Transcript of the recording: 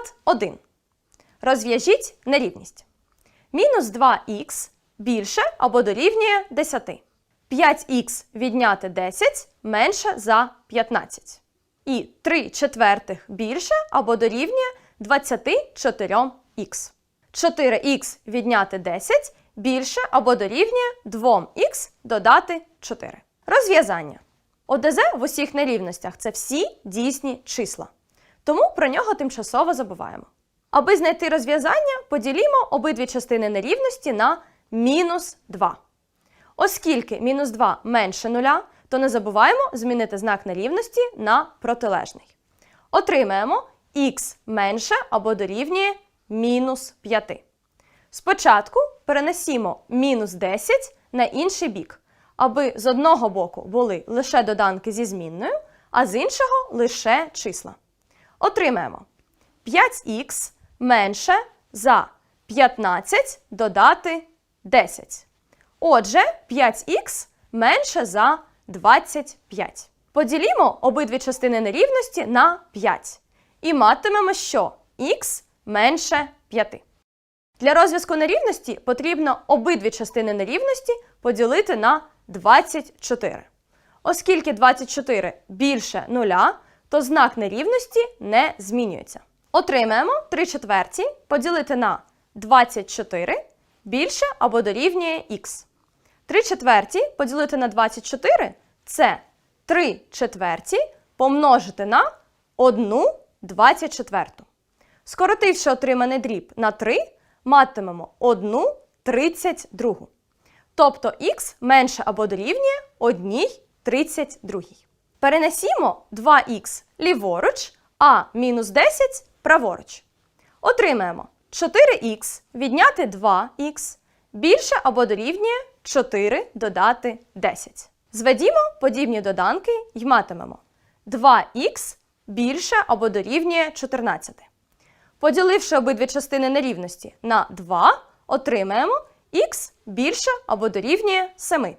Приклад 1. Розв'яжіть нерівність. Мінус 2х більше або дорівнює 10. 5х відняти 10 менше за 15. І 3 четвертих більше або дорівнює 24х. 4х відняти 10 більше або дорівнює 2х додати 4. Розв'язання. ОДЗ в усіх нерівностях це всі дійсні числа. Тому про нього тимчасово забуваємо. Аби знайти розв'язання, поділімо обидві частини нерівності на мінус 2. Оскільки мінус 2 менше нуля, то не забуваємо змінити знак нерівності на протилежний. Отримаємо х менше або дорівнює мінус 5. Спочатку перенесімо мінус 10 на інший бік, аби з одного боку були лише доданки зі змінною, а з іншого лише числа. Отримаємо 5х менше за 15 додати 10. Отже, 5х менше за 25. Поділімо обидві частини нерівності на 5. І матимемо, що х менше 5. Для розв'язку нерівності потрібно обидві частини нерівності поділити на 24. Оскільки 24 більше нуля, то знак нерівності не змінюється. Отримаємо 3 четверті поділити на 24 більше або дорівнює х. 3 четверті поділити на 24 це 3 четверті помножити на 1 24. Скоротивши отриманий дріб на 3, матимемо 1 32. Тобто х менше або дорівнює 1 32. Перенесімо 2х ліворуч, а мінус 10 праворуч. Отримаємо 4х відняти 2х більше або дорівнює 4 додати 10. Зведімо подібні доданки і матимемо 2х більше або дорівнює 14. Поділивши обидві частини нерівності на 2, отримаємо х більше або дорівнює 7.